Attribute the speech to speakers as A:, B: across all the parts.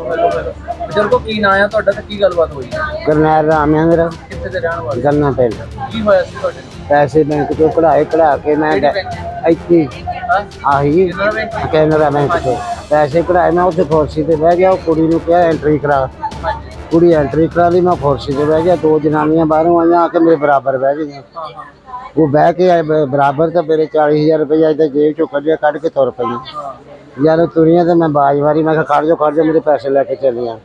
A: ਬਜ਼ੁਰਗੋ ਕੀ ਨਾਂ ਆ ਤੁਹਾਡਾ ਤੇ ਕੀ ਗੱਲਬਾਤ ਹੋਈ?
B: ਕਰਨੈਲ ਰਾਮ ਹੈ ਮੇਰਾ
A: ਕਿੱਥੇ ਦੇ ਰਹਿਣ ਵਾਲੇ?
B: ਗੰਨਾ ਪਿੰਡ।
A: ਕੀ ਹੋਇਆ ਸੀ ਤੁਹਾਡੇ? ਨਾਲ?
B: ਪੈਸੇ ਬੈਂਕ ਤੋਂ ਕਢਾਏ ਕਢਾ ਕੇ ਮੈਂ
A: ਕਿਹੜੀ
B: ਡੈ- ਇੱਥੇ
A: ਹਾਂ।
B: ਆਹੀ।
A: ਕਿਹੜਾ ਬੈਂਕ?
B: ਕੈਨਰਾ ਬੈਂਕ ਤੋਂ। ਪੈਸੇ ਕਢਾਏ ਮੈਂ ਉੱਥੇ ਕੁਰਸੀ ਤੇ ਬਹਿ ਗਿਆ ਉਹ ਕੁੜੀ ਨੂੰ ਕਿਹਾ ਐਂਟਰੀ ਕਰਾ।
A: ਹਾਂਜੀ।
B: ਕੁੜੀ ਐਂਟਰੀ ਕਰਾ ਲਈ ਮੈਂ ਕੁਰਸੀ ਤੇ ਬਹਿ ਗਿਆ। ਦੋ ਜਨਾਨੀਆਂ ਬਾਹਰੋਂ ਆਈਆਂ ਆ ਕੇ ਮੇਰੇ ਬਰਾਬਰ ਬਹਿ ਗਈਆਂ।
A: ਹਾਂ ਹਾਂ।
B: ਉਹ ਬਹਿ ਕੇ ਆਏ ਬ- ਬਰਾਬਰ ਤਾਂ ਮੇਰੇ 40000 ਰੁਪਏ ਇਹਦੇ ਜੇਬ ਚੋਂ ਕੱਢਿਆ ਕੱਢ ਕੇ ਤੁਰ
A: ਹਾਂ
B: ਯਾਰ ਤੁਰੀਆਂ ਤੇ ਮੈਂ ਬਾਜ ਮਾਰੀ ਮੈਂ ਕਿਹਾ ਖੜ ਜਾ ਖੜ ਜਾ ਮੇਰੇ ਪੈਸੇ ਲੈ ਕੇ ਚੱਲੀਆਂ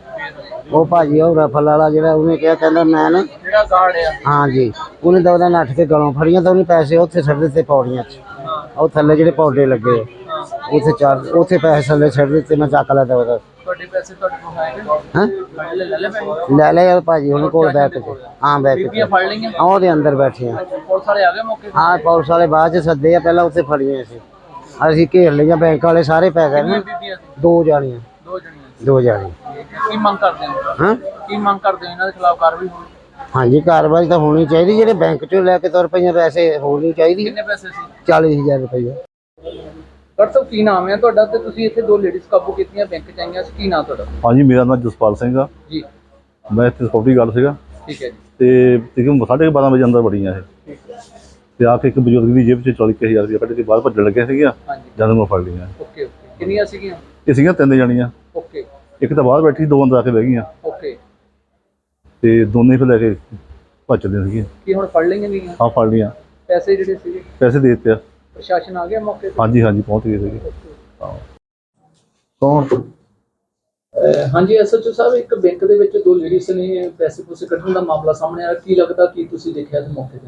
B: ਉਹ ਭਾਜੀ ਉਹ ਰਫਲ ਵਾਲਾ ਜਿਹੜਾ ਉਹਨੇ ਕਿਹਾ ਕਹਿੰਦਾ ਮੈਂ ਨਾ
A: ਜਿਹੜਾ ਗਾਰਡ ਆ?
B: ਹਾਂਜੀ ਉਹਨੇ ਤਾਂ ਉਹਦਾ ਨੱਠ ਕੇ ਗਲੋਂ ਫੜੀਆਂ ਤਾਂ ਉਹਨੇ ਪੈਸੇ ਉੱਥੇ ਛੱਡ ਦਿੱਤੇ ਪੌੜੀਆਂ 'ਚ। ਉਹ ਥੱਲੇ ਜਿਹੜੇ ਪੌੜੇ ਲੱਗੇ ਉੱਥੇ ਚਾਰ ਉੱਥੇ ਪੈਸੇ ਥੱਲੇ ਛੱਡ ਦਿੱਤੇ ਮੈਂ ਚੱਕ ਲਿਆ ਤਾਂ ਉਹਦਾ।
A: ਤੁਹਾਡੇ ਪੈਸੇ ਤੁਹਾਡੇ ਕੋਲ ਹੈਗੇ
B: ਹਾਂ
A: ਲੈ ਲੈ ਲੈ ਪੈਸੇ
B: ਲੈ ਲੈ ਯਾਰ ਭਾਜੀ ਉਹਨੇ ਕੋਲ ਬੈਠ ਕੇ। ਹਾਂ ਬੈਠ
A: ਬੀਬੀਆਂ
B: ਕੇ
A: ਫੜ ਲਈਆਂ।
B: ਆ ਉਹਦੇ ਅੰਦਰ ਬੈਠੇ ਆ।
A: ਪੁਲਿਸ ਵਾਲੇ ਆ ਗਏ ਮੌਕੇ ਤੇ?
B: ਹਾਂ ਪੁਲਿਸ ਵਾਲੇ ਬਾਅਦ ਚ ਸੱਦੇ ਆ ਪਹਿਲਾਂ ਉੱਥੇ ਫੜੀਆਂ ਸੀ। ਅਸੀਂ ਘੇਰ ਲਈਆਂ ਬੈਂਕ ਵਾਲੇ ਸਾਰੇ ਪੈ ਗਏ ਨਾ।
A: ਬੀਬੀਆਂ ਸੀ?
B: ਦੋ ਜਾਣੀਆਂ।
A: ਦੋ ਜਣੀਆਂ
B: ਦੋ
A: ਕੀ ਮੰਗ ਕਰਦੇ ਹੋ?
B: ਹਾਂ?
A: ਕੀ ਮੰਗ ਕਰਦੇ ਹੋ ਇਹਨਾਂ ਦੇ ਖਿਲਾਫ ਕਾਰਵਾਈ ਹੋਣੀ?
B: ਹਾਂਜੀ ਕਾਰਵਾਈ ਤਾਂ ਹੋਣੀ ਚਾਹੀਦੀ ਜਿਹੜੇ ਬੈਂਕ ਚੋਂ ਲੈ ਕੇ ਤੁਰ ਪਈਆਂ ਪੈਸੇ ਹੋਣੀ ਚਾਹੀਦੀ।
A: ਕਿੰਨੇ ਪੈਸੇ ਸੀ?
B: 40000 ਰੁਪਏ
A: ਡਾਕਟਰ ਸਾਹਿਬ ਕੀ ਨਾਮ ਹੈ ਤੁਹਾਡਾ? ਤੇ ਤੁਸੀਂ ਇੱਥੇ ਦੋ ਲੇਡੀਜ਼ ਕਾਬੂ ਕੀਤੀਆਂ ਬੈਂਕ ਚ ਆਈਆਂ ਸੀ ਕੀ ਨਾਮ ਤੁਹਾਡਾ?
C: ਹਾਂਜੀ ਮੇਰਾ ਨਾਮ ਜਸਪਾਲ ਸਿੰਘ ਆ।
A: ਜੀ।
C: ਮੈਂ ਇੱਥੇ ਸਕਿਉਰਟੀ ਗਾਰਡ ਸੀਗਾ।
A: ਠੀਕ ਹੈ ਜੀ।
C: ਤੇ ਤਕਰੀਬਨ ਸਾਢੇ ਕੁ ਬਾਰਾਂ ਵਜੇ ਅੰਦਰ ਵੜੀਆਂ ਇਹ।
A: ਹੈ।
C: ਤੇ ਆ ਕੇ ਇੱਕ ਬਜ਼ੁਰਗ ਦੀ ਜੇਬ 'ਚ 40000 ਰੁਪਏ ਕੱਢ ਕੇ ਬਾਹਰ ਭੱਜਣ ਲੱਗੇ ਸੀਗਾ। ਜਦ ਮੈਂ ਫੜ ਲਈਆਂ।
A: Okay okay. ਕਿੰਨੀਆਂ ਸੀਗੀਆਂ?
C: ਇਹ ਸੀਗੀਆਂ ਤਿੰਨ ਜਣੀਆਂ।
A: ਓਕੇ।
C: ਇੱਕ ਤਾਂ ਬਾਹਰ ਬੈਠੀ ਦੋ ਅੰਦਰ ਆ ਕੇ ਬਹਿ ਗਈਆਂ।
A: ਓਕੇ।
C: ਤੇ ਦੋਨੇ ਫਿਰ ਲੈ ਕੇ ਭੱਜਦੇ ਸੀਗੇ।
A: ਕੀ ਹੁਣ ਫੜ ਲਈਆਂ ਗਈਆਂ?
C: ਆ ਫੜ ਲਈਆਂ।
A: ਪੈਸੇ ਜਿਹੜੇ ਸੀਗੇ?
C: ਪੈਸੇ ਦੇ ਦਿੱਤੇ ਆ।
A: ਪ੍ਰਸ਼ਾਸਨ ਆ ਗਿਆ ਮੌਕੇ ਤੇ?
C: ਹਾਂਜੀ ਹਾਂਜੀ ਪਹੁੰਚ ਗਏ ਸੀਗੇ।
B: ਕੌਣ?
A: ਅਹ ਹਾਂਜੀ ਐਸਐਚਓ ਸਾਹਿਬ ਇੱਕ ਬੈਂਕ ਦੇ ਵਿੱਚ ਦੋ ਲੇਡੀਜ਼ ਨੇ ਪੈਸੇ ਪੂਸੇ ਕੱਢਣ ਦਾ ਮਾਮਲਾ ਸਾਹਮਣੇ ਆਇਆ। ਕੀ ਲੱਗਦਾ ਕੀ ਤੁਸੀਂ ਦੇਖਿਆ ਤੇ ਮੌਕੇ ਤੇ?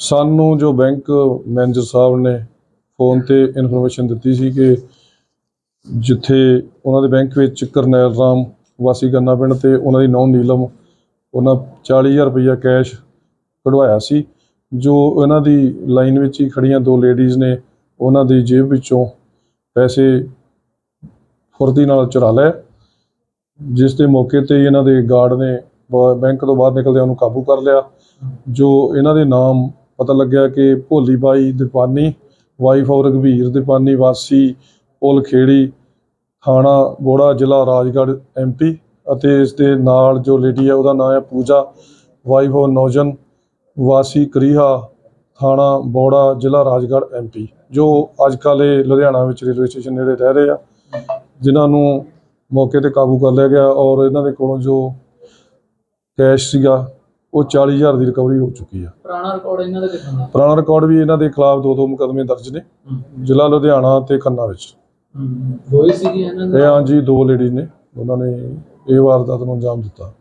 D: ਸਾਨੂੰ ਜੋ ਬੈਂਕ ਮੈਨੇਜਰ ਸਾਹਿਬ ਨੇ ਫੋਨ ਤੇ ਇਨਫੋਰਮੇਸ਼ਨ ਦਿੱਤੀ ਸੀ ਕਿ ਜਿੱਥੇ ਉਹਨਾਂ ਦੇ ਬੈਂਕ ਵਿੱਚ ਕਰਨੈਲ ਰਾਮ ਵਾਸੀ ਗੰਨਾ ਪਿੰਡ ਤੇ ਉਹਨਾਂ ਦੀ ਨੌਂ ਨੀਲਮ ਉਹਨਾਂ 40000 ਰੁਪਇਆ ਕੈਸ਼ ਕਢਵਾਇਆ ਸੀ। ਜੋ ਇਹਨਾਂ ਦੀ ਲਾਈਨ ਵਿੱਚ ਹੀ ਖੜੀਆਂ ਦੋ ਲੇਡੀਜ਼ ਨੇ, ਉਹਨਾਂ ਦੀ ਜੇਬ ਵਿੱਚੋਂ ਪੈਸੇ ਫੁਰਤੀ ਨਾਲ ਚੁਰਾ ਲਏ, ਜਿਸ ਦੇ ਮੌਕੇ ਤੇ ਇਹਨਾਂ ਦੇ ਗਾਰਡ ਨੇ ਬ- ਬੈਂਕ ਤੋਂ ਬਾਹਰ ਨਿਕਲਦਿਆਂ ਉਹਨੂੰ ਕਾਬੂ ਕਰ ਲਿਆ। ਜੋ ਇਹਨਾਂ ਦੇ ਨਾਮ ਪਤਾ ਲੱਗਿਆ ਕਿ ਭੋਲੀ ਬਾਈ ਦੀਪਾਨੀ ਵਾਈਫ ਆਫ ਰਘਵੀਰ ਦੀਪਾਨੀ, ਵਾਸੀ ਪੁਲ ਖੇੜੀ ਥਾਣਾ ਬੋੜਾ, ਜ਼ਿਲ੍ਹਾ ਰਾਜਗੜ੍ਹ ਐਮਪੀ ਅਤੇ ਇਸ ਦੇ ਨਾਲ ਜੋ ਲੇਡੀ ਹੈ ਉਹਦਾ ਨਾਮ ਹੈ ਪੂਜਾ ਵਾਈਫ ਆਫ ਨੌਜਨ ਵਾਸੀ ਕਰੀਹਾ ਥਾਣਾ ਬੋੜਾ ਜ਼ਿਲ੍ਹਾ ਰਾਜਗੜ੍ਹ ਐਮਪੀ ਜੋ ਅੱਜ ਕੱਲ੍ਹ ਇਹ ਲੁਧਿਆਣਾ ਵਿੱਚ ਰੇਲਵੇ ਸਟੇਸ਼ਨ ਨੇੜੇ ਰਹਿ ਰਹੇ ਆ ਜਿਨ੍ਹਾਂ ਨੂੰ ਮੌਕੇ ਤੇ ਕਾਬੂ ਕਰ ਲਿਆ ਗਿਆ ਔਰ ਇਹਨਾਂ ਦੇ ਕੋਲੋਂ ਜੋ ਕੈਸ਼ ਸੀਗਾ ਉਹ 40000 ਦੀ ਰਿਕਵਰੀ ਹੋ ਚੁੱਕੀ ਆ।
A: ਪੁਰਾਣਾ ਰਿਕਾਰਡ ਇਹਨਾਂ ਦਾ ਦਾ?
D: ਪੁਰਾਣਾ ਰਿਕਾਰਡ ਵੀ ਇਹਨਾਂ ਦੇ ਖਿਲਾਫ ਦੋ ਦੋ ਮੁਕੱਦਮੇ ਦਰਜ ਨੇ ਜ਼ਿਲ੍ਹਾ ਲੁਧਿਆਣਾ ਤੇ ਖੰਨਾ ਵਿੱਚ।
A: ਦੋ ਹੀ ਸੀਗੀਆਂ ਇਹਨਾਂ
D: ਇਹ
A: ਦੇ
D: ਹਾਂਜੀ ਦੋ ਲੇਡੀ ਨੇ ਉਹਨਾਂ ਨੇ ਇਹ ਵਾਰਦਾਤ ਨੂੰ ਅੰਜਾਮ ਦਿੱਤਾ।